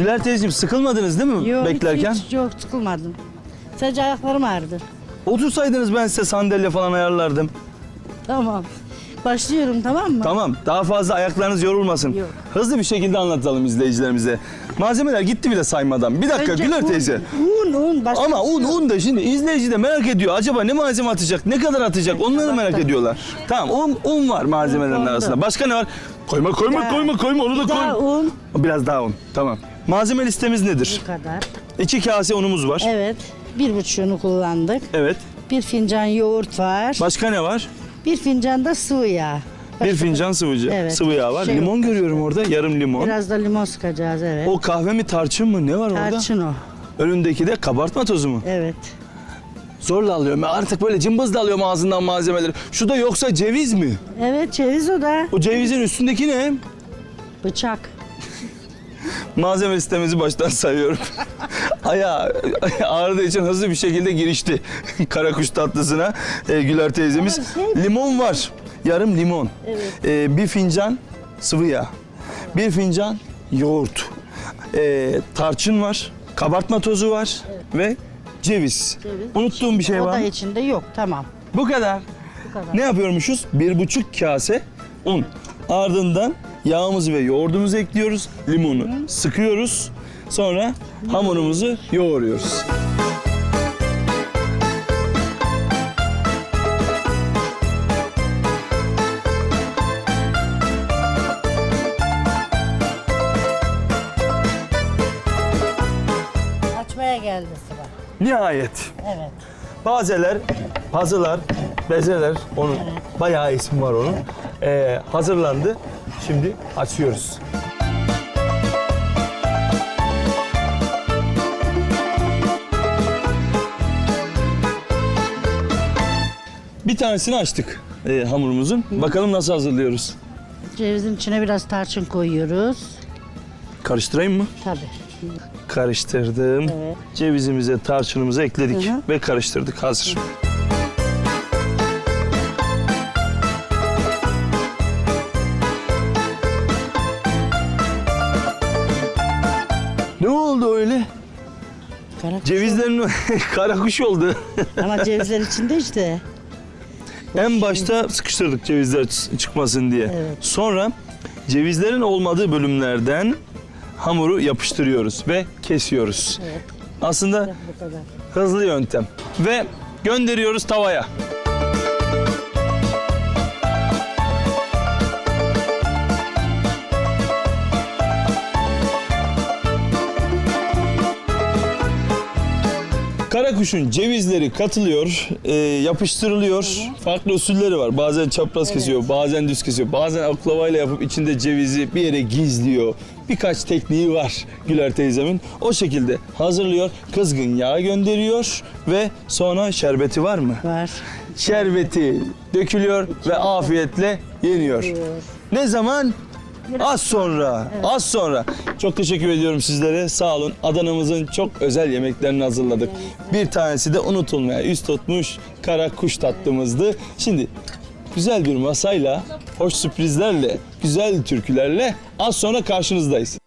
Güler teyzeciğim sıkılmadınız değil mi Yok, beklerken? Hiç, hiç yok sıkılmadım. Sadece ayaklarım ağrıdı. Otursaydınız ben size sandalye falan ayarlardım. Tamam. Başlıyorum tamam mı? Tamam daha fazla ayaklarınız yorulmasın. Yok. Hızlı bir şekilde anlatalım izleyicilerimize. Malzemeler gitti bile saymadan. Bir dakika Önce Güler un, teyze. Un un. Başka Ama şey un un da şimdi izleyici de merak ediyor. Acaba ne malzeme atacak? Ne kadar atacak? Onları merak tabakta. ediyorlar. Tamam un, un var malzemelerin Un arasında. Başka ne var? Koyma koyma Daha- koyma koyma onu da Bir daha koy. un. Biraz daha un. Tamam. Malzeme listemiz nedir? Bu kadar. İki kase unumuz var. Evet. Bir buçuğunu kullandık. Evet. Bir fincan yoğurt var. Başka ne var? Bir fincan da sıvı yağ. Bir fincan sıvı, Evet. sıvı yağ var. Şey limon yok. görüyorum orada. Yarım limon. Biraz da limon sıkacağız evet. O kahve mi tarçın mı? Ne var orada? Tarçın o. Önündeki de kabartma tozu mu? Evet. Zorla alıyorum. Ben artık böyle cımbızla alıyorum ağzından malzemeleri. Şu da yoksa ceviz mi? Evet ceviz o da. O cevizin üstündeki ne? Bıçak. Malzeme listemizi baştan sayıyorum. Ayağı ağrıdığı için hızlı bir şekilde girişti karakuş tatlısına e, Güler teyzemiz. Şey- Limon var. Yarım limon. Evet. E, bir fincan sıvı yağ. Bir fincan yoğurt. E, tarçın var. Kabartma tozu var. Ve ceviz. Ceviz. Unuttuğum bir şey var da mı? içinde yok tamam. Bu kadar. Bu kadar. Ne yapıyormuşuz? Bir buçuk kase un. Ardından yağımızı ve yoğurdumuzu ekliyoruz. Limonu sıkıyoruz. Sonra hamurumuzu yoğuruyoruz. Açmaya geldi sıra. Nihayet. Evet. Bazeler, pazılar, bezeler, onun bayağı ismi var onun. Ee, hazırlandı. Şimdi açıyoruz. Bir tanesini açtık e, hamurumuzun. Bakalım nasıl hazırlıyoruz. Cevizin içine biraz tarçın koyuyoruz. Karıştırayım mı? Tabii. Karıştırdım. Evet. Cevizimize, tarçınımızı ekledik Hı hı. ve karıştırdık. Hazır. Ne oldu öyle? Karakuş Cevizlerin karakuş oldu. Ama cevizler içinde işte. en başta sıkıştırdık cevizler çıkmasın diye. Evet. Sonra cevizlerin olmadığı bölümlerden hamuru yapıştırıyoruz ve kesiyoruz. Evet. Aslında hızlı yöntem. Ve gönderiyoruz tavaya. Karakuşun cevizleri katılıyor, e, yapıştırılıyor. Farklı usulleri var. Bazen çapraz kesiyor, bazen düz kesiyor. Bazen oklavayla yapıp içinde cevizi bir yere gizliyor. Birkaç tekniği var Güler teyzemin. O şekilde hazırlıyor, kızgın yağ gönderiyor ve sonra şerbeti var mı? Var. Şerbeti dökülüyor ve afiyetle yeniyor. Ne zaman? Az sonra. Az sonra. Çok teşekkür ediyorum sizlere. Sağ olun. Adana'mızın çok özel yemeklerini hazırladık. Bir tanesi de unutulmaya yüz tutmuş kara kuş tatlımızdı. Şimdi güzel bir masayla, hoş sürprizlerle, güzel türkülerle az sonra karşınızdayız.